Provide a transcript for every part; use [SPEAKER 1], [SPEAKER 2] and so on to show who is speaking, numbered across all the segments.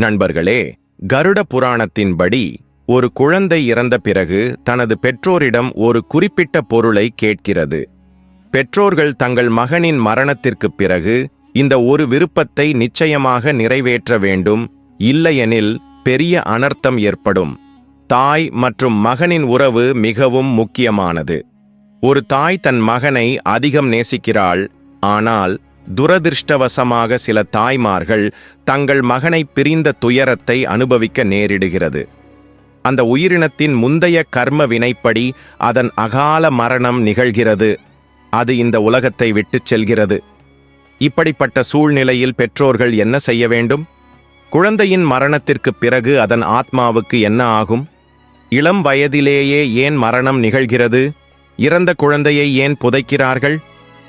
[SPEAKER 1] நண்பர்களே கருட புராணத்தின்படி ஒரு குழந்தை இறந்த பிறகு தனது பெற்றோரிடம் ஒரு குறிப்பிட்ட பொருளை கேட்கிறது. பெற்றோர்கள் தங்கள் மகனின் மரணத்திற்குப் பிறகு இந்த ஒரு விருப்பத்தை நிச்சயமாக நிறைவேற்ற வேண்டும் இல்லையெனில் பெரிய அனர்த்தம் ஏற்படும். தாய் மற்றும் மகனின் உறவு மிகவும் முக்கியமானது. ஒரு தாய் தன் மகனை அதிகம் நேசிக்கிறாள் ஆனால் துரதிர்ஷ்டவசமாக சில தாய்மார்கள் தங்கள் மகனை பிரிந்த துயரத்தை அனுபவிக்க நேரிடுகிறது. அந்த உயிரினத்தின் முந்தைய கர்ம வினைப்படி அதன் அகால மரணம் நிகழ்கிறது. அது இந்த உலகத்தை விட்டுச் செல்கிறது. இப்படிப்பட்ட சூழ்நிலையில் பெற்றோர்கள் என்ன செய்ய வேண்டும்? குழந்தையின் மரணத்திற்குப் பிறகு அதன் ஆத்மாவுக்கு என்ன ஆகும்? இளம் வயதிலேயே ஏன் மரணம் நிகழ்கிறது? இறந்த குழந்தையை ஏன் புதைக்கிறார்கள்?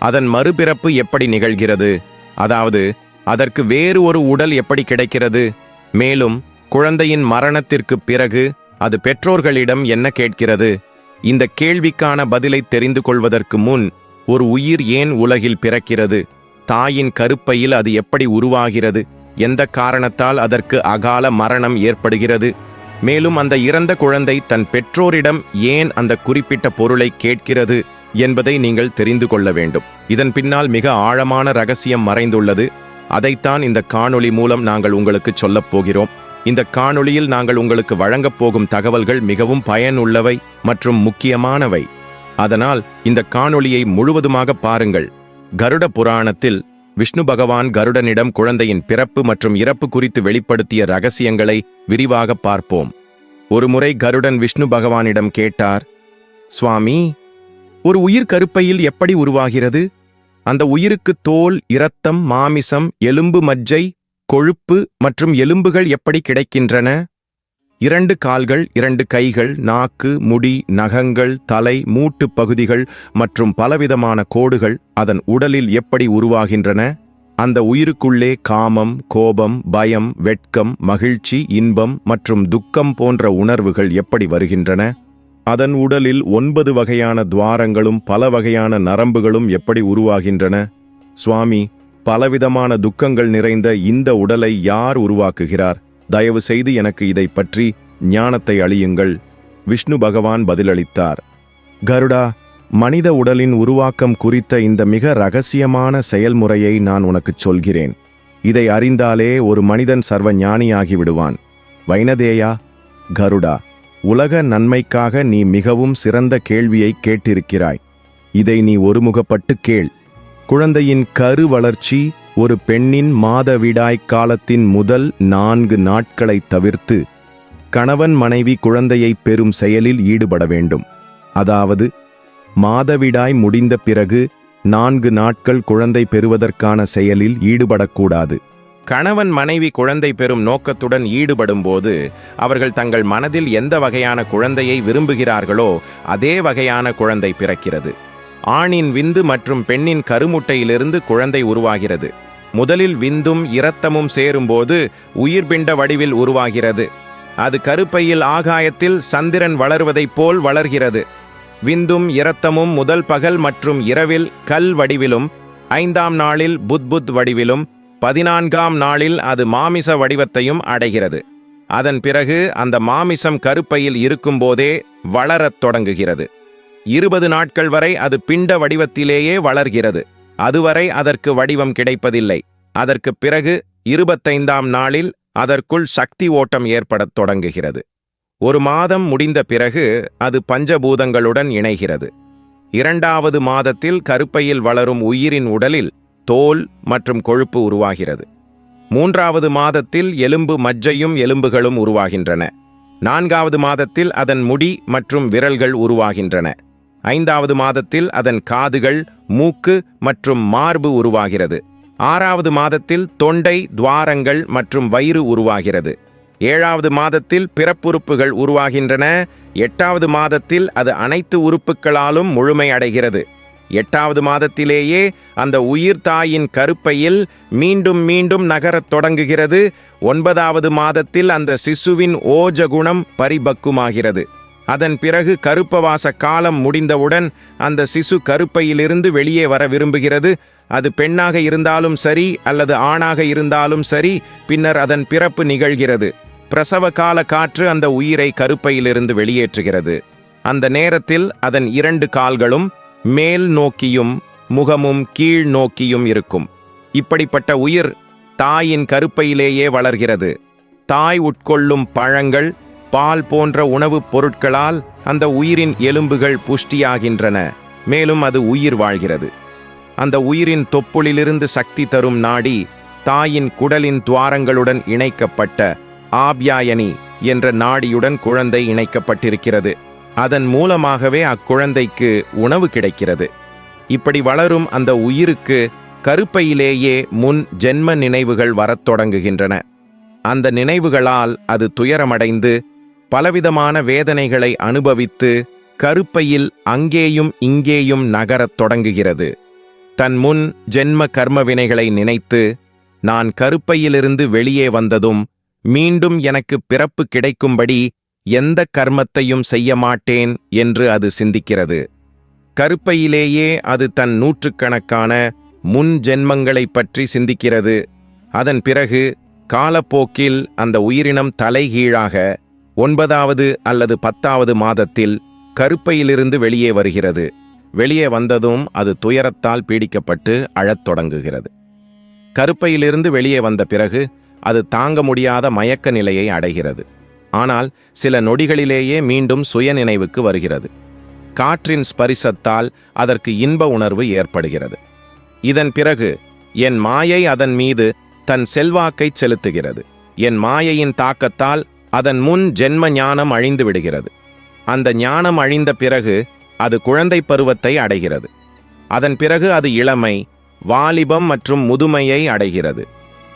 [SPEAKER 1] அதன் மறுபிறப்பு எப்படி நிகழ்கிறது? அதாவது அதற்கு வேறு ஒரு உடல் எப்படி கிடைக்கிறது? மேலும் குழந்தையின் மரணத்திற்குப் பிறகு அது பெற்றோர்களிடம் என்ன கேட்கிறது? இந்த கேள்விக்கான பதிலை தெரிந்து கொள்வதற்கு முன் ஒரு உயிர் ஏன் உலகில் பிறக்கிறது? தாயின் கருப்பையில் அது எப்படி உருவாகிறது? எந்த காரணத்தால் அதற்கு அகால மரணம் ஏற்படுகிறது? மேலும் அந்த இறந்த குழந்தை தன் பெற்றோரிடம் ஏன் அந்த குறிப்பிட்ட பொருளை கேட்கிறது? என்பதை நீங்கள் தெரிந்து கொள்ள வேண்டும். இதன் பின்னால் மிக ஆழமான ரகசியம் மறைந்துள்ளது. அதைத்தான் இந்த காணொளி மூலம் நாங்கள் உங்களுக்கு சொல்லப் போகிறோம். இந்த காணொளியில் நாங்கள் உங்களுக்கு வழங்கப் போகும் தகவல்கள் மிகவும் பயனுள்ளவை மற்றும் முக்கியமானவை. அதனால் இந்த காணொளியை முழுவதுமாக பாருங்கள். கருட புராணத்தில் விஷ்ணு பகவான் கருடனிடம் குழந்தையின் பிறப்பு மற்றும் இறப்பு குறித்து வெளிப்படுத்திய ரகசியங்களை விரிவாக பார்ப்போம். ஒருமுறை கருடன் விஷ்ணு பகவானிடம் கேட்டார் சுவாமி ஒரு உயிர் கருப்பையில் எப்படி உருவாகிறது? அந்த உயிருக்கு தோல் இரத்தம் மாமிசம் எலும்பு மஜ்ஜை கொழுப்பு மற்றும் எலும்புகள் எப்படி கிடைக்கின்றன? இரண்டு கால்கள் இரண்டு கைகள் நாக்கு முடி நகங்கள் தலை மூட்டு பகுதிகள் மற்றும் பலவிதமான கோடுகள் அதன் உடலில் எப்படி உருவாகின்றன? அந்த உயிருக்குள்ளே காமம் கோபம் பயம் வெட்கம் மகிழ்ச்சி இன்பம் மற்றும் துக்கம் போன்ற உணர்வுகள் எப்படி வருகின்றன? அதன் உடலில் ஒன்பது வகையான துவாரங்களும் பல வகையான நரம்புகளும் எப்படி உருவாகின்றன? சுவாமி பலவிதமான துக்கங்கள் நிறைந்த இந்த உடலை யார் உருவாக்குகிறார்? தயவு செய்து எனக்கு இதை பற்றி ஞானத்தை அழியுங்கள் விஷ்ணு பகவான் பதிலளித்தார். கருடா மனித உடலின் உருவாக்கம் குறித்த இந்த மிக ரகசியமான செயல்முறையை நான் உனக்குச் சொல்கிறேன். இதை அறிந்தாலே ஒரு மனிதன் சர்வ ஞானியாகி விடுவான் வைனதேயா கருடா உலக நன்மைக்காக நீ மிகவும் சிறந்த கேள்வியை கேட்டிருக்கிறாய். இதை நீ ஒருமுகப்பட்டு கேள். குழந்தையின் கரு வளர்ச்சி ஒரு பெண்ணின் மாதவிடாய் காலத்தின் முதல் நான்கு நாட்களை தவிர்த்து கணவன் மனைவி குழந்தையை பெறும் செயலில் ஈடுபட வேண்டும். அதாவது மாதவிடாய் முடிந்த பிறகு நான்கு நாட்கள் குழந்தை பெறுவதற்கான செயலில் ஈடுபடக்கூடாது. கணவன் மனைவி குழந்தை பெறும் நோக்கத்துடன் ஈடுபடும்போது அவர்கள் தங்கள் மனதில் எந்த வகையான குழந்தையை விரும்புகிறார்களோ அதே வகையான குழந்தை பிறக்கிறது. ஆணின் விந்து மற்றும் பெண்ணின் கருமுட்டையிலிருந்து குழந்தை உருவாகிறது. முதலில் விந்தும் இரத்தமும் சேரும்போது உயிர்பிண்ட வடிவில் உருவாகிறது. அது கருப்பையில் ஆகாயத்தில் சந்திரன் வளர்வதைப் போல் வளர்கிறது. விந்தும் இரத்தமும் முதல் பகல் மற்றும் இரவில் கல் வடிவிலும் ஐந்தாம் நாளில் புத்புத் வடிவிலும் பதினான்காம் நாளில் அது மாமிச வடிவத்தையும் அடைகிறது. அதன் பிறகு அந்த மாமிசம் கருப்பையில் இருக்கும்போதே வளரத் தொடங்குகிறது. இருபது நாட்கள் வரை அது பிண்ட வடிவத்திலேயே வளர்கிறது. அதுவரை அதற்கு வடிவம் கிடைப்பதில்லை. அதற்குப் பிறகு இருபத்தைந்தாம் நாளில் அதற்குள் சக்தி ஓட்டம் ஏற்படத் தொடங்குகிறது. ஒரு மாதம் முடிந்த பிறகு அது பஞ்சபூதங்களுடன் இணைகிறது. இரண்டாவது மாதத்தில் கருப்பையில் வளரும் உயிரின் உடலில் தோல் மற்றும் கொழுப்பு உருவாகிறது. மூன்றாவது மாதத்தில் எலும்பு மஜ்ஜையும் எலும்புகளும் உருவாகின்றன. நான்காவது மாதத்தில் அதன் முடி மற்றும் விரல்கள் உருவாகின்றன. ஐந்தாவது மாதத்தில் அதன் காதுகள் மூக்கு மற்றும் மார்பு உருவாகிறது. ஆறாவது மாதத்தில் தொண்டை துவாரங்கள் மற்றும் வயிறு உருவாகிறது. ஏழாவது மாதத்தில் பிறப்புறுப்புகள் உருவாகின்றன. எட்டாவது மாதத்தில் அது அனைத்து உறுப்புகளாலும் முழுமையடைகிறது. எட்டாவது மாதத்திலேயே அந்த உயிர் தாயின் கருப்பையில் மீண்டும் மீண்டும் நகரத் தொடங்குகிறது. ஒன்பதாவது மாதத்தில் அந்த சிசுவின் ஓஜ குணம் பரிபக்குமாகிறது. அதன் பிறகு கருப்பவாச காலம் முடிந்தவுடன் அந்த சிசு கருப்பையிலிருந்து வெளியே வர விரும்புகிறது. அது பெண்ணாக இருந்தாலும் சரி அல்லது ஆணாக இருந்தாலும் சரி பின்னர் அதன் பிறப்பு நிகழ்கிறது. பிரசவ கால காற்று அந்த உயிரை கருப்பையிலிருந்து வெளியேற்றுகிறது. அந்த நேரத்தில் அதன் இரண்டு கால்களும் மேல் நோக்கியும் முகமும் கீழ் நோக்கியும் இருக்கும். இப்படிப்பட்ட உயிர் தாயின் கருப்பையிலேயே வளர்கிறது. தாய் உட்கொள்ளும் பழங்கள் பால் போன்ற உணவுப் பொருட்களால் அந்த உயிரின் எலும்புகள் புஷ்டியாகின்றன. மேலும் அது உயிர் வாழ்கிறது. அந்த உயிரின் தொப்புளிலிருந்து சக்தி தரும் நாடி தாயின் குடலின் துவாரங்களுடன் இணைக்கப்பட்ட ஆப்யாயனி என்ற நாடியுடன் குழந்தை இணைக்கப்பட்டிருக்கிறது. அதன் மூலமாகவே அக்குழந்தைக்கு உணவு கிடைக்கிறது. இப்படி வளரும் அந்த உயிருக்கு கருப்பையிலேயே முன் ஜென்ம நினைவுகள் வரத் தொடங்குகின்றன. அந்த நினைவுகளால் அது துயரமடைந்து பலவிதமான வேதனைகளை அனுபவித்து கருப்பையில் அங்கேயும் இங்கேயும் நகரத் தொடங்குகிறது. தன் முன் ஜென்ம கர்ம வினைகளை நினைத்து நான் கருப்பையிலிருந்து வெளியே வந்ததும் மீண்டும் எனக்கு பிறப்பு கிடைக்கும்படி எந்த கர்மத்தையும் செய்ய மாட்டேன் என்று அது சிந்திக்கிறது. கருப்பையிலேயே அது தன் நூற்றுக்கணக்கான முன் ஜென்மங்களைப் பற்றி சிந்திக்கிறது. அதன் பிறகு காலப்போக்கில் அந்த உயிரினம் தலைகீழாக ஒன்பதாவது அல்லது பத்தாவது மாதத்தில் கருப்பையிலிருந்து வெளியே வருகிறது. வெளியே வந்ததும் அது துயரத்தால் பீடிக்கப்பட்டு அழத் தொடங்குகிறது. கருப்பையிலிருந்து வெளியே வந்த பிறகு அது தாங்க முடியாத மயக்க நிலையை அடைகிறது. ஆனால் சில நொடிகளிலேயே மீண்டும் சுயநினைவுக்கு வருகிறது. காற்றின் ஸ்பரிசத்தால் அதற்கு இன்ப உணர்வு ஏற்படுகிறது. இதன் பிறகு என் மாயை அதன் மீது தன் செல்வாக்கை செலுத்துகிறது. என் மாயையின் தாக்கத்தால் அதன் முன் ஜென்ம ஞானம் அழிந்து விடுகிறது. அந்த ஞானம் அழிந்த பிறகு அது குழந்தை பருவத்தை அடைகிறது. அதன் பிறகு அது இளமை வாலிபம் மற்றும் முதுமையை அடைகிறது.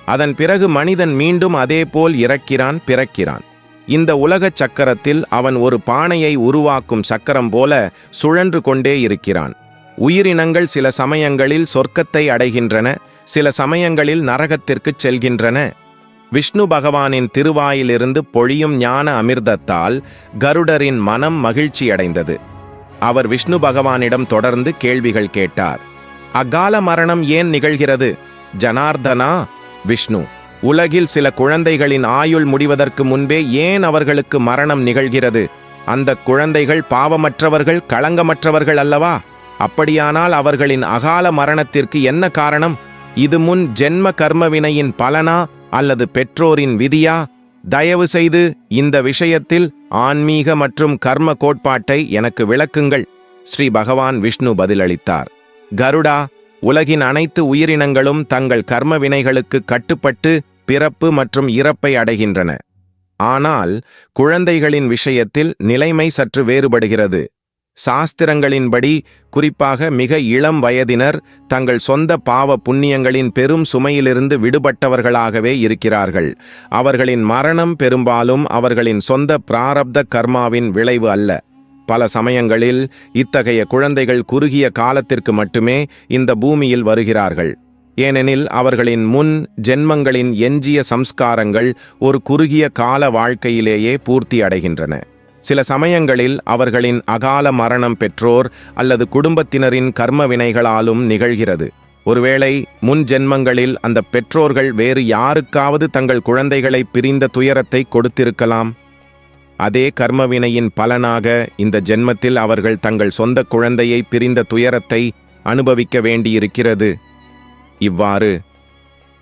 [SPEAKER 1] அதன் பிறகு மனிதன் மீண்டும் அதேபோல் இறக்கிறான் பிறக்கிறான். இந்த உலகச் சக்கரத்தில் அவன் ஒரு பானையை உருவாக்கும் சக்கரம் போல சுழன்று கொண்டே இருக்கிறான். உயிரினங்கள் சில சமயங்களில் சொர்க்கத்தை அடைகின்றன சில சமயங்களில் நரகத்திற்குச் செல்கின்றன. விஷ்ணு பகவானின் திருவாயிலிருந்து பொழியும் ஞான அமிர்தத்தால் கருடரின் மனம் மகிழ்ச்சியடைந்தது. அவர் விஷ்ணு பகவானிடம் தொடர்ந்து கேள்விகள் கேட்டார். அகால மரணம் ஏன் நிகழ்கிறது? ஜனார்தனா விஷ்ணு உலகில் சில குழந்தைகளின் ஆயுள் முடிவதற்கு முன்பே ஏன் அவர்களுக்கு மரணம் நிகழ்கிறது? அந்த குழந்தைகள் பாவமற்றவர்கள் களங்கமற்றவர்கள் அல்லவா? அப்படியானால் அவர்களின் அகால மரணத்திற்கு என்ன காரணம்? இது முன் ஜென்ம கர்மவினையின் பலனா அல்லது பெற்றோரின் விதியா? தயவு செய்து இந்த விஷயத்தில் ஆன்மீக மற்றும் கர்ம கோட்பாட்டை எனக்கு விளக்குங்கள். ஸ்ரீ பகவான் விஷ்ணு பதிலளித்தார். கருடா உலகின் அனைத்து உயிரினங்களும் தங்கள் கர்ம வினைகளுக்கு கட்டுப்பட்டு பிறப்பு மற்றும் இறப்பை அடைகின்றன. ஆனால் குழந்தைகளின் விஷயத்தில் நிலைமை சற்று வேறுபடுகிறது. சாஸ்திரங்களின்படி குறிப்பாக மிக இளம் வயதினர் தங்கள் சொந்த பாவ புண்ணியங்களின் பெரும் சுமையிலிருந்து விடுபட்டவர்களாகவே இருக்கிறார்கள். அவர்களின் மரணம் பெரும்பாலும் அவர்களின் சொந்த பிராரப்த கர்மாவின் விளைவு அல்ல. பல சமயங்களில் இத்தகைய குழந்தைகள் குறுகிய காலத்திற்கு மட்டுமே இந்த பூமியில் வருகிறார்கள். ஏனெனில் அவர்களின் முன் ஜென்மங்களின் எஞ்சிய சம்ஸ்காரங்கள் ஒரு குறுகிய கால வாழ்க்கையிலேயே பூர்த்தி அடைகின்றன. சில சமயங்களில் அவர்களின் அகால மரணம் பெற்றோர் அல்லது குடும்பத்தினரின் கர்ம வினைகளாலும் நிகழ்கிறது. ஒருவேளை முன் ஜென்மங்களில் அந்த பெற்றோர்கள் வேறு யாருக்காவது தங்கள் குழந்தைகளை பிரிந்த துயரத்தை கொடுத்திருக்கலாம். அதே கர்மவினையின் பலனாக இந்த ஜென்மத்தில் அவர்கள் தங்கள் சொந்த குழந்தையை பிரிந்த துயரத்தை அனுபவிக்க வேண்டியிருக்கிறது. இவ்வாறு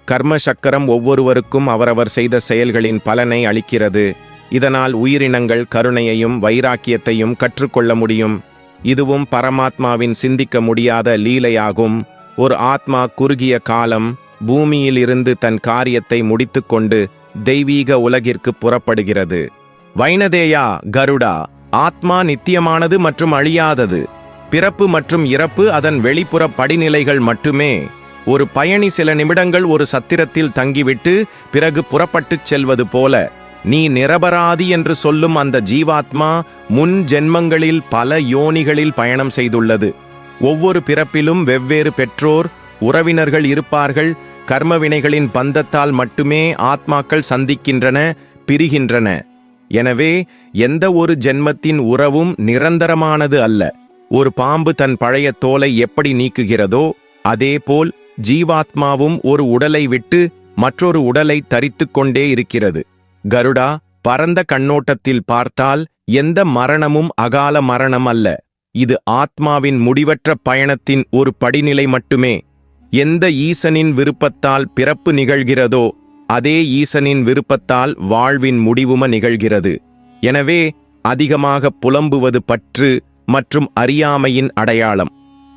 [SPEAKER 1] கர்ம சக்கரம் ஒவ்வொருவருக்கும் அவரவர் செய்த செயல்களின் பலனை அளிக்கிறது. இதனால் உயிரினங்கள் கருணையையும் வைராக்கியத்தையும் கற்றுக்கொள்ள முடியும். இதுவும் பரமாத்மாவின் சிந்திக்க முடியாத லீலையாகும். ஒரு ஆத்மா குறுகிய காலம் பூமியிலிருந்து தன் காரியத்தை முடித்துக்கொண்டு தெய்வீக உலகிற்கு புறப்படுகிறது. வைனதேயா கருடா ஆத்மா நித்தியமானது மற்றும் அழியாதது. பிறப்பு மற்றும் இறப்பு அதன் வெளிப்புற படிநிலைகள் மட்டுமே. ஒரு பயணி சில நிமிடங்கள் ஒரு சத்திரத்தில் தங்கிவிட்டு பிறகு புறப்பட்டுச் செல்வது போல நீ நிரபராதி என்று சொல்லும் அந்த ஜீவாத்மா முன் ஜென்மங்களில் பல யோனிகளில் பயணம் செய்துள்ளது. ஒவ்வொரு பிறப்பிலும் வெவ்வேறு பெற்றோர் உறவினர்கள் இருப்பார்கள் கர்மவினைகளின் பந்தத்தால் மட்டுமே ஆத்மாக்கள் சந்திக்கின்றன பிரிகின்றன. எனவே எந்த ஒரு ஜென்மத்தின் உறவும் நிரந்தரமானது அல்ல. ஒரு பாம்பு தன் பழைய தோலை எப்படி நீக்குகிறதோ அதேபோல் ஜீவாத்மாவும் ஒரு உடலை விட்டு மற்றொரு உடலை தரித்து கொண்டே இருக்கிறது. கருடா பரந்த கண்ணோட்டத்தில் பார்த்தால் எந்த மரணமும் அகால மரணம் அல்ல இது ஆத்மாவின் முடிவற்ற பயணத்தின் ஒரு படிநிலை மட்டுமே. எந்த ஈசனின் விருப்பத்தால் பிறப்பு நிகழ்கிறதோ அதே ஈசனின் விருப்பத்தால் வாழ்வின் முடிவும நிகழ்கிறது. எனவே அதிகமாக புலம்புவது பற்று மற்றும் அறியாமையின் அடையாளம்.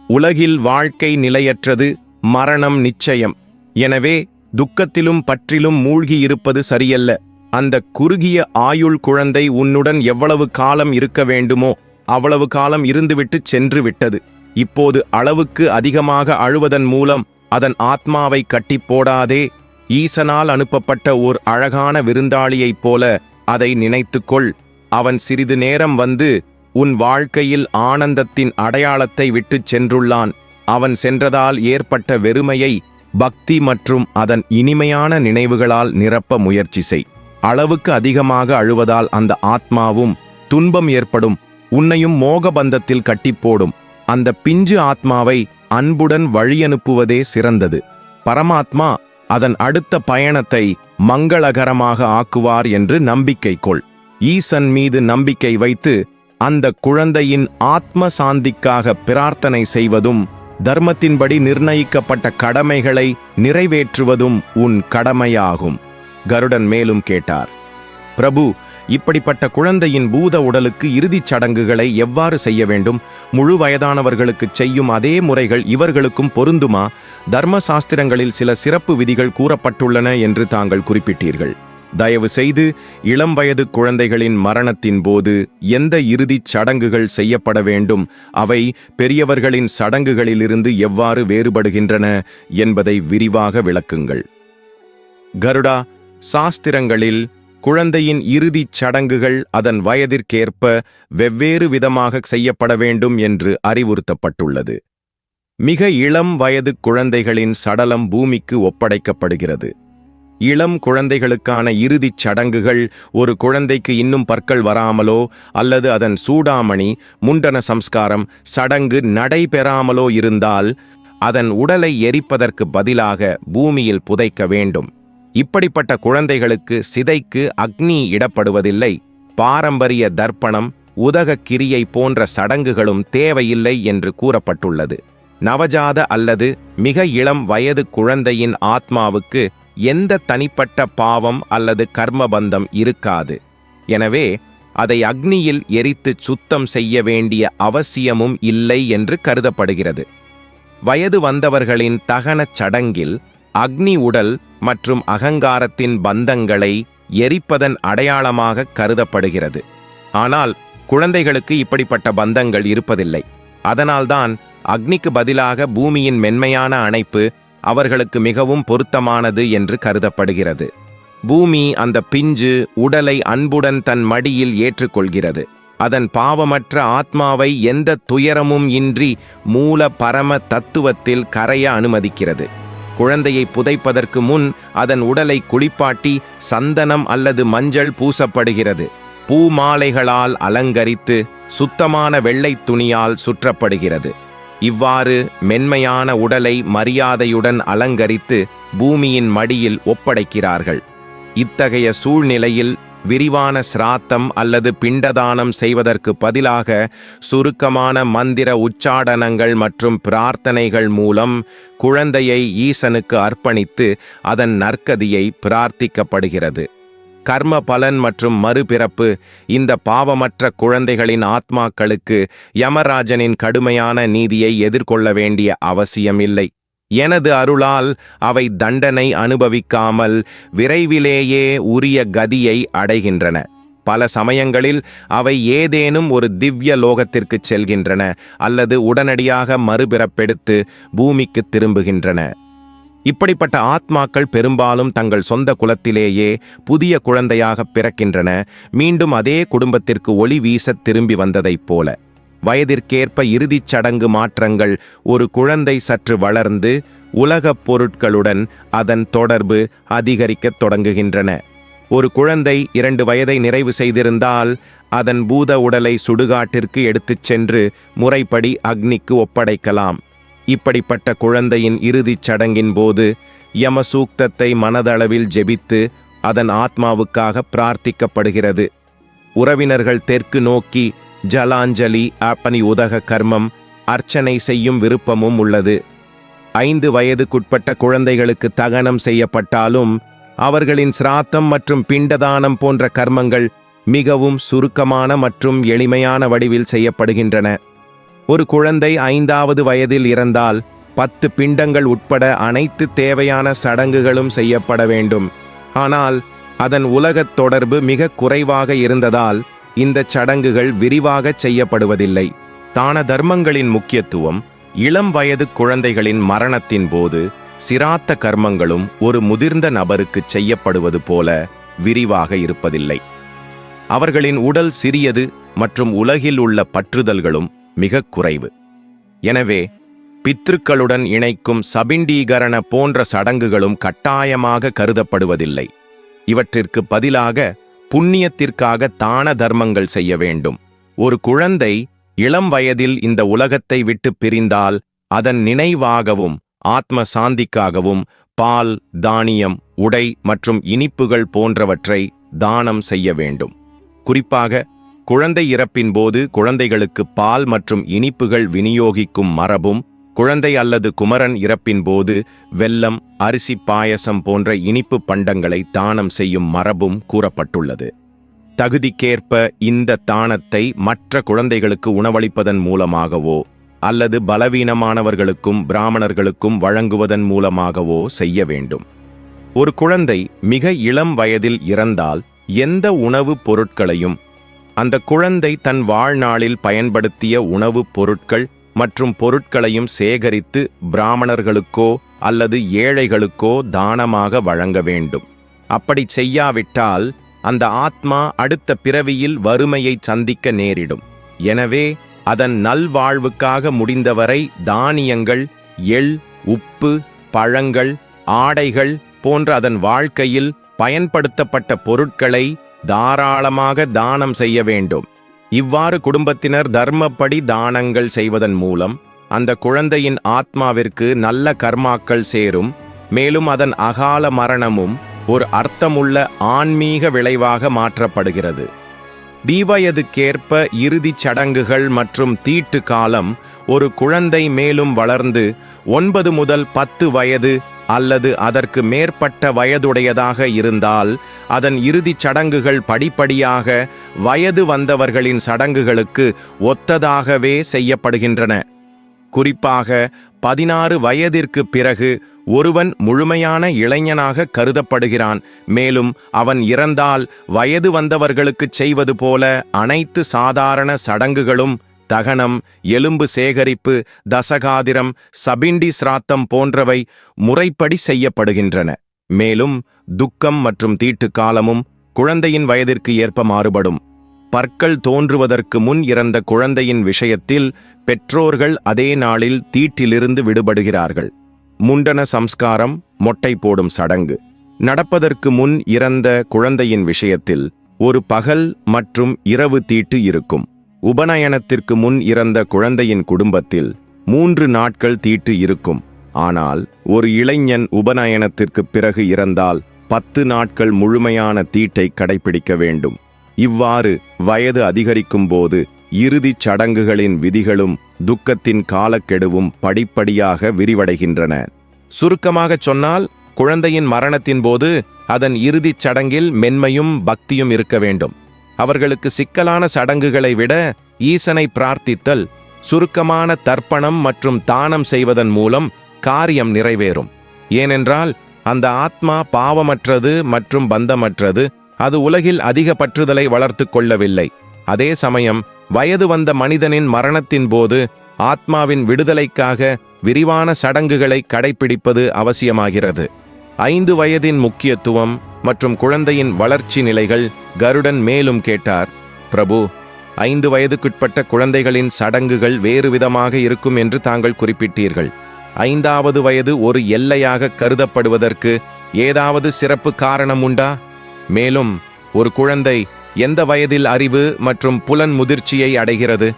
[SPEAKER 1] உலகில் வாழ்க்கை நிலையற்றது மரணம் நிச்சயம். எனவே துக்கத்திலும் பற்றிலும் மூழ்கி இருப்பது சரியல்ல. அந்த குறுகிய ஆயுள் குழந்தை உன்னுடன் எவ்வளவு காலம் இருக்க வேண்டுமோ அவ்வளவு காலம் இருந்துவிட்டு சென்று விட்டது இப்போது அளவுக்கு அதிகமாக அழுவதன் மூலம் அதன் ஆத்மாவை கட்டிப் போடாதே. ஈசனால் அனுப்பப்பட்ட ஓர் அழகான விருந்தாளியைப் போல அதை நினைத்துக்கொள். அவன் சிறிது நேரம் வந்து உன் வாழ்க்கையில் ஆனந்தத்தின் அடையாளத்தை விட்டுச் சென்றுள்ளான். அவன் சென்றதால் ஏற்பட்ட வெறுமையை பக்தி மற்றும் அதன் இனிமையான நினைவுகளால் நிரப்ப முயற்சி செய். அளவுக்கு அதிகமாக அழுவதால் அந்த ஆத்மாவும் துன்பம் ஏற்படும் உன்னையும் மோகபந்தத்தில் கட்டிப்போடும். அந்த பிஞ்சு ஆத்மாவை அன்புடன் வழியனுப்புவதே சிறந்தது. பரமாத்மா அதன் அடுத்த பயணத்தை மங்களகரமாக ஆக்குவார் என்று நம்பிக்கை கொள். ஈசன் மீது நம்பிக்கை வைத்து அந்த குழந்தையின் ஆத்ம சாந்திக்காக பிரார்த்தனை செய்வதும் தர்மத்தின்படி நிர்ணயிக்கப்பட்ட கடமைகளை நிறைவேற்றுவதும் உன் கடமையாகும். கருடன் மேலும் கேட்டார் பிரபு இப்படிப்பட்ட குழந்தையின் பூத உடலுக்கு இறுதிச் சடங்குகளை எவ்வாறு செய்ய வேண்டும்? முழு வயதானவர்களுக்குச் செய்யும் அதே முறைகள் இவர்களுக்கும் பொருந்துமா? தர்ம சாஸ்திரங்களில் சில சிறப்பு விதிகள் கூறப்பட்டுள்ளன என்று தாங்கள் குறிப்பிட்டீர்கள். தயவு செய்து இளம் வயது குழந்தைகளின் மரணத்தின் போது எந்த இறுதிச் சடங்குகள் செய்யப்பட வேண்டும்? அவை பெரியவர்களின் சடங்குகளிலிருந்து எவ்வாறு வேறுபடுகின்றன என்பதை விரிவாக விளக்குங்கள். கருடா சாஸ்திரங்களில் குழந்தையின் இறுதிச் சடங்குகள் அதன் வயதிற்கேற்ப வெவ்வேறு விதமாக செய்யப்பட வேண்டும் என்று அறிவுறுத்தப்பட்டுள்ளது. மிக இளம் வயது குழந்தைகளின் சடலம் பூமிக்கு ஒப்படைக்கப்படுகிறது. இளம் குழந்தைகளுக்கான இறுதிச் சடங்குகள் ஒரு குழந்தைக்கு இன்னும் பற்கள் வராமலோ அல்லது அதன் சூடாமணி முண்டன சம்ஸ்காரம் சடங்கு நடைபெறாமலோ இருந்தால் அதன் உடலை எரிப்பதற்கு பதிலாக பூமியில் புதைக்க வேண்டும். இப்படிப்பட்ட குழந்தைகளுக்கு சிதைக்கு அக்னி இடப்படுவதில்லை. பாரம்பரிய தர்ப்பணம் உதக கிரியை போன்ற சடங்குகளும் தேவையில்லை என்று கூறப்பட்டுள்ளது. நவஜாத அல்லது மிக இளம் வயது குழந்தையின் ஆத்மாவுக்கு எந்த தனிப்பட்ட பாவம் அல்லது கர்மபந்தம் இருக்காது. எனவே அதை அக்னியில் எரித்து சுத்தம் செய்ய வேண்டிய அவசியமும் இல்லை என்று கருதப்படுகிறது. வயது வந்தவர்களின் தகனச் சடங்கில் அக்னி உடல் மற்றும் அகங்காரத்தின் பந்தங்களை எரிப்பதன் அடையாளமாக கருதப்படுகிறது. ஆனால் குழந்தைகளுக்கு இப்படிப்பட்ட பந்தங்கள் இருப்பதில்லை. அதனால்தான் அக்னிக்கு பதிலாக பூமியின் மென்மையான அணைப்பு அவர்களுக்கு மிகவும் பொருத்தமானது என்று கருதப்படுகிறது. பூமி அந்த பிஞ்சு உடலை அன்புடன் தன் மடியில் ஏற்றுக்கொள்கிறது. அதன் பாவமற்ற ஆத்மாவை எந்த துயரமும் இன்றி மூல பரம தத்துவத்தில் கரைய அனுமதிக்கிறது. குழந்தையை புதைப்பதற்கு முன் அதன் உடலை குளிப்பாட்டி சந்தனம் அல்லது மஞ்சள் பூசப்படுகிறது. பூமாலைகளால் அலங்கரித்து சுத்தமான வெள்ளைத் துணியால் சுற்றப்படுகிறது. இவ்வாறு மென்மையான உடலை மரியாதையுடன் அலங்கரித்து பூமியின் மடியில் ஒப்படைக்கிறார்கள். இத்தகைய சூழ்நிலையில் விரிவான சிராத்தம் அல்லது பிண்டதானம் செய்வதற்கு பதிலாக சுருக்கமான மந்திர உச்சாடனங்கள் மற்றும் பிரார்த்தனைகள் மூலம் குழந்தையை ஈசனுக்கு அர்ப்பணித்து அதன் நற்கதியை பிரார்த்திக்கப்படுகிறது. கர்ம பலன் மற்றும் மறுபிறப்பு. இந்த பாவமற்ற குழந்தைகளின் ஆத்மாக்களுக்கு யமராஜனின் கடுமையான நீதியை எதிர்கொள்ள வேண்டிய அவசியமில்லை. எனது அருளால் அவை தண்டனை அனுபவிக்காமல் விரைவிலேயே உரிய கதியை அடைகின்றன. பல சமயங்களில் அவை ஏதேனும் ஒரு திவ்ய லோகத்திற்குச் செல்கின்றன அல்லது உடனடியாக மறுபிறப்பெடுத்து பூமிக்கு திரும்புகின்றன. இப்படிப்பட்ட ஆத்மாக்கள் பெரும்பாலும் தங்கள் சொந்த குலத்திலேயே புதிய குழந்தையாக பிறக்கின்றன. மீண்டும் அதே குடும்பத்திற்கு ஒளி வீசத் திரும்பி வந்ததைப் போல. வயதிற்கேற்ப இறுதிச் சடங்கு மாற்றங்கள் ஒரு குழந்தை சற்று வளர்ந்து உலகப் பொருட்களுடன் அதன் தொடர்பு அதிகரிக்கத் தொடங்குகின்றன. ஒரு குழந்தை இரண்டு வயதை நிறைவு செய்திருந்தால் அதன் பூத உடலை சுடுகாட்டிற்கு எடுத்துச் சென்று முறைப்படி அக்னிக்கு ஒப்படைக்கலாம். இப்படிப்பட்ட குழந்தையின் இறுதிச் சடங்கின் போது யமசூக்தத்தை மனதளவில் ஜெபித்து அதன் ஆத்மாவுக்காக பிரார்த்திக்கப்படுகிறது. உறவினர்கள் தெற்கு நோக்கி ஜலாஞ்சலி அப்பனி உதக கர்மம் அர்ச்சனை செய்யும் விருப்பமும் உள்ளது. ஐந்து வயதுக்குட்பட்ட குழந்தைகளுக்கு தகனம் செய்யப்பட்டாலும் அவர்களின் சிராத்தம் மற்றும் பிண்டதானம் போன்ற கர்மங்கள் மிகவும் சுருக்கமான மற்றும் எளிமையான வடிவில் செய்யப்படுகின்றன. ஒரு குழந்தை ஐந்தாவது வயதில் இறந்தால் பத்து பிண்டங்கள் உட்பட அனைத்து தேவையான சடங்குகளும் செய்யப்பட வேண்டும். ஆனால் அதன் உலகத் தொடர்பு மிக குறைவாக இருந்ததால் இந்த சடங்குகள் விரிவாகச் செய்யப்படுவதில்லை. தான தர்மங்களின் முக்கியத்துவம் இளம் வயது குழந்தைகளின் மரணத்தின் போது சிராத்த கர்மங்களும் ஒரு முதிர்ந்த நபருக்கு செய்யப்படுவது போல விரிவாக இருப்பதில்லை. அவர்களின் உடல் சிறியது மற்றும் உலகில் உள்ள பற்றுதல்களும் மிகக் குறைவு. எனவே பித்ருக்களுடன் இணைக்கும் சபிண்டீகரண போன்ற சடங்குகளும் கட்டாயமாக கருதப்படுவதில்லை. இவற்றிற்கு பதிலாக புண்ணியத்திற்காக தான தர்மங்கள் செய்ய வேண்டும். ஒரு குழந்தை இளம் வயதில் இந்த உலகத்தை விட்டு பிரிந்தால் அதன் நினைவாகவும் ஆத்ம சாந்திக்காகவும் பால் தானியம் உடை மற்றும் இனிப்புகள் போன்றவற்றை தானம் செய்ய வேண்டும். குறிப்பாக குழந்தை இறப்பின் போது குழந்தைகளுக்கு பால் மற்றும் இனிப்புகள் விநியோகிக்கும் மரபும் குழந்தை அல்லது குமரன் இறப்பின் போது வெல்லம் அரிசி பாயசம் போன்ற இனிப்பு பண்டங்களை தானம் செய்யும் மரபும் கூறப்பட்டுள்ளது. தகுதிக்கேற்ப இந்த தானத்தை மற்ற குழந்தைகளுக்கு உணவளிப்பதன் மூலமாகவோ அல்லது பலவீனமானவர்களுக்கும் பிராமணர்களுக்கும் வழங்குவதன் மூலமாகவோ செய்ய வேண்டும். ஒரு குழந்தை மிக இளம் வயதில் இறந்தால் எந்த உணவுப் பொருட்களையும் அந்த குழந்தை தன் வாழ்நாளில் பயன்படுத்திய உணவுப் பொருட்கள் மற்றும் பொருட்களையும் சேகரித்து பிராமணர்களுக்கோ அல்லது ஏழைகளுக்கோ தானமாக வழங்க வேண்டும். அப்படி செய்யாவிட்டால் அந்த ஆத்மா அடுத்த பிறவியில் வறுமையை சந்திக்க நேரிடும். எனவே அதன் நல்வாழ்வுக்காக முடிந்தவரை தானியங்கள் எள் உப்பு பழங்கள் ஆடைகள் போன்ற அதன் வாழ்க்கையில் பயன்படுத்தப்பட்ட பொருட்களை தாராளமாக தானம் செய்ய வேண்டும். இவ்வாறு குடும்பத்தினர் தர்மப்படி தானங்கள் செய்வதன் மூலம் அந்த குழந்தையின் ஆத்மாவிற்கு நல்ல கர்மாக்கள் சேரும். மேலும் அதன் அகால மரணமும் ஒரு அர்த்தமுள்ள ஆன்மீக விளைவாக மாற்றப்படுகிறது. தீவயதுக்கேற்ப இறுதிச் சடங்குகள் மற்றும் தீட்டு காலம் ஒரு குழந்தை மேலும் வளர்ந்து ஒன்பது முதல் பத்து வயது அல்லது அதற்கு மேற்பட்ட வயதுடையதாக இருந்தால் அதன் இறுதிச் சடங்குகள் படிப்படியாக வயது வந்தவர்களின் சடங்குகளுக்கு ஒத்ததாகவே செய்யப்படுகின்றன. குறிப்பாக பதினாறு வயதிற்கு பிறகு ஒருவன் முழுமையான இளைஞனாக கருதப்படுகிறான். மேலும் அவன் இறந்தால் வயது வந்தவர்களுக்குச் செய்வது போல அனைத்து சாதாரண சடங்குகளும் தகனம் எலும்பு சேகரிப்பு தசகாதிரம் சபிண்டி சிராத்தம் போன்றவை முறைப்படி செய்யப்படுகின்றன. மேலும் துக்கம் மற்றும் தீட்டு காலமும் குழந்தையின் வயதிற்கு ஏற்ப மாறுபடும். பற்கள் தோன்றுவதற்கு முன் இறந்த குழந்தையின் விஷயத்தில் பெற்றோர்கள் அதே நாளில் தீட்டிலிருந்து விடுபடுகிறார்கள். முண்டன சம்ஸ்காரம் மொட்டை போடும் சடங்கு. நடப்பதற்கு முன் இறந்த குழந்தையின் விஷயத்தில் ஒரு பகல் மற்றும் இரவு தீட்டு இருக்கும். உபநயனத்திற்கு முன் இறந்த குழந்தையின் குடும்பத்தில் மூன்று நாட்கள் தீட்டு இருக்கும். ஆனால் ஒரு இளைஞன் உபநயனத்திற்கு பிறகு இறந்தால் பத்து நாட்கள் முழுமையான தீட்டை கடைபிடிக்க வேண்டும். இவ்வாறு வயது அதிகரிக்கும் போது இறுதிச் சடங்குகளின் விதிகளும் துக்கத்தின் காலக்கெடுவும் படிப்படியாக விரிவடைகின்றன. சுருக்கமாகச் சொன்னால் குழந்தையின் மரணத்தின் போது அதன் இறுதிச் சடங்கில் மென்மையும் பக்தியும் இருக்க வேண்டும். அவர்களுக்கு சிக்கலான சடங்குகளை விட ஈசனை பிரார்த்தித்தல் சுருக்கமான தர்ப்பணம் மற்றும் தானம் செய்வதன் மூலம் காரியம் நிறைவேறும். ஏனென்றால் அந்த ஆத்மா பாவமற்றது மற்றும் பந்தமற்றது அது உலகில் அதிக பற்றுதலை வளர்த்து கொள்ளவில்லை. அதே சமயம் வயது வந்த மனிதனின் மரணத்தின் போது ஆத்மாவின் விடுதலைக்காக விரிவான சடங்குகளை கடைபிடிப்பது அவசியமாகிறது. ஐந்து வயதின் முக்கியத்துவம் மற்றும் குழந்தையின் வளர்ச்சி நிலைகள் கருடன் மேலும் கேட்டார். பிரபு ஐந்து வயதுக்குட்பட்ட குழந்தைகளின் சடங்குகள் வேறு விதமாக இருக்கும் என்று தாங்கள் குறிப்பிட்டீர்கள். ஐந்தாவது வயது ஒரு எல்லையாக கருதப்படுவதற்கு ஏதாவது சிறப்பு காரணம் உண்டா? மேலும் ஒரு குழந்தை எந்த வயதில் அறிவு மற்றும் புலன் முதிர்ச்சியை அடைகிறது?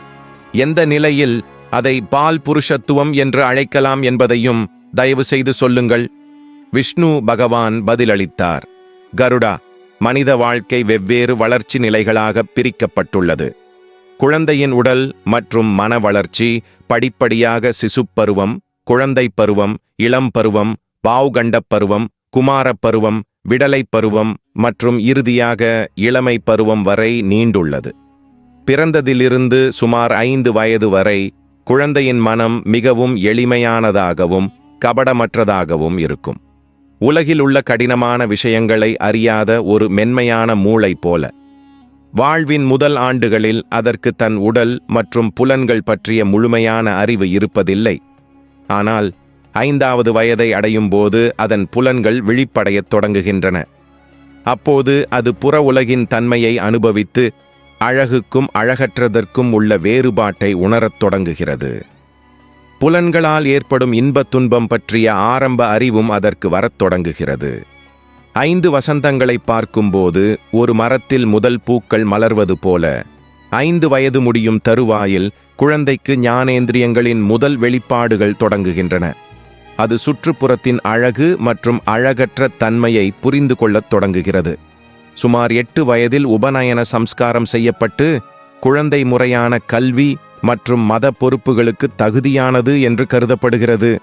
[SPEAKER 1] எந்த நிலையில் அதை பால் புருஷத்துவம் என்று அழைக்கலாம் என்பதையும் தயவு செய்து சொல்லுங்கள். விஷ்ணு பகவான் பதிலளித்தார். கருடா மனித வாழ்க்கை வெவ்வேறு வளர்ச்சி நிலைகளாக பிரிக்கப்பட்டுள்ளது. குழந்தையின் உடல் மற்றும் மன வளர்ச்சி படிப்படியாக சிசுப்பருவம் குழந்தைப் பருவம் இளம் பருவம் பாவுகண்டப் பருவம் குமாரப் பருவம் விடலைப் பருவம் மற்றும் இறுதியாக இளமை பருவம் வரை நீண்டுள்ளது. பிறந்ததிலிருந்து சுமார் ஐந்து வயது வரை குழந்தையின் மனம் மிகவும் எளிமையானதாகவும் கபடமற்றதாகவும் இருக்கும். உலகில் உள்ள கடினமான விஷயங்களை அறியாத ஒரு மென்மையான மூளை போல. வாழ்வின் முதல் ஆண்டுகளில் அதற்கு தன் உடல் மற்றும் புலன்கள் பற்றிய முழுமையான அறிவு இருப்பதில்லை. ஆனால் ஐந்தாவது வயதை அடையும் போது அதன் புலன்கள் விழிப்படையத் தொடங்குகின்றன. அப்போது அது புற உலகின் தன்மையை அனுபவித்து அழகுக்கும் அழகற்றதற்கும் உள்ள வேறுபாட்டை உணரத் தொடங்குகிறது. புலன்களால் ஏற்படும் இன்பத் துன்பம் பற்றிய ஆரம்ப அறிவும் அதற்கு வரத் தொடங்குகிறது. ஐந்து வசந்தங்களை பார்க்கும்போது ஒரு மரத்தில் முதல் பூக்கள் மலர்வது போல ஐந்து வயது முடியும் தருவாயில் குழந்தைக்கு ஞானேந்திரியங்களின் முதல் வெளிப்பாடுகள் தொடங்குகின்றன. அது சுற்றுப்புறத்தின் அழகு மற்றும் அழகற்ற தன்மையை புரிந்து கொள்ளத் தொடங்குகிறது. சுமார் எட்டு வயதில் உபநயன சம்ஸ்காரம் செய்யப்பட்டு குழந்தை முறையான கல்வி மற்றும் மத பொறுப்புகளுக்கு தகுதியானது என்று கருதப்படுகிறது.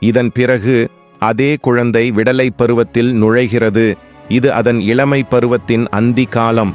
[SPEAKER 1] இதன் பிறகு அதே குழந்தை விடலை பருவத்தில் நுழைகிறது. இது அதன் இளமை பருவத்தின் அந்தி காலம்.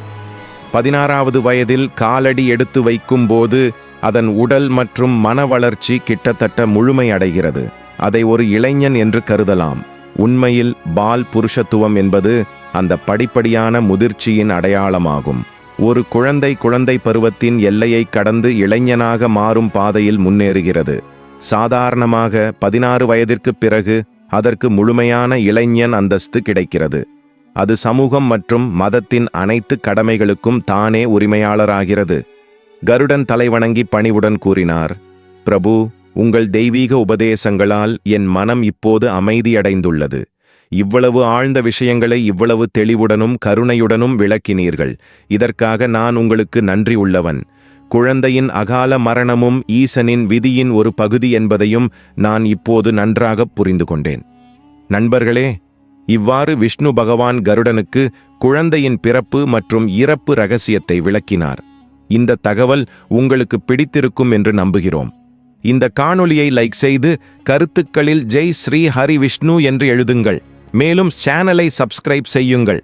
[SPEAKER 1] பதினாறாவது வயதில் காலடி எடுத்து வைக்கும்போது அதன் உடல் மற்றும் மன வளர்ச்சி கிட்டத்தட்ட முழுமையடைகிறது. அதை ஒரு இளைஞன் என்று கருதலாம். உண்மையில் பால் புருஷத்துவம் என்பது அந்த படிப்படியான முதிர்ச்சியின் அடையாளமாகும். ஒரு குழந்தை குழந்தை பருவத்தின் எல்லையை கடந்து இளைஞனாக மாறும் பாதையில் முன்னேறுகிறது. சாதாரணமாக பதினாறு வயதிற்குப் பிறகு அதற்கு முழுமையான இளைஞன் அந்தஸ்து கிடைக்கிறது. அது சமூகம் மற்றும் மதத்தின் அனைத்து கடமைகளுக்கும் தானே உரிமையாளராகிறது. கருடன் தலைவணங்கி பணிவுடன் கூறினார் பிரபு உங்கள் தெய்வீக உபதேசங்களால் என் மனம் இப்போது அமைதியடைந்துள்ளது. இவ்வளவு ஆழ்ந்த விஷயங்களை இவ்வளவு தெளிவுடனும் கருணையுடனும் விளக்கினீர்கள். இதற்காக நான் உங்களுக்கு நன்றி உள்ளவன். குழந்தையின் அகால மரணமும் ஈசனின் விதியின் ஒரு பகுதி என்பதையும் நான் இப்போது நன்றாக புரிந்து கொண்டேன். நண்பர்களே இவ்வாறு விஷ்ணு பகவான் கருடனுக்கு குழந்தையின் பிறப்பு மற்றும் இறப்பு ரகசியத்தை விளக்கினார். இந்த தகவல் உங்களுக்கு பிடித்திருக்கும் என்று நம்புகிறோம். இந்த காணொளியை லைக் செய்து கருத்துக்களில் ஜெய் ஸ்ரீ ஹரி விஷ்ணு என்று எழுதுங்கள். மேலும் சேனலை சப்ஸ்கிரைப் செய்யுங்கள்.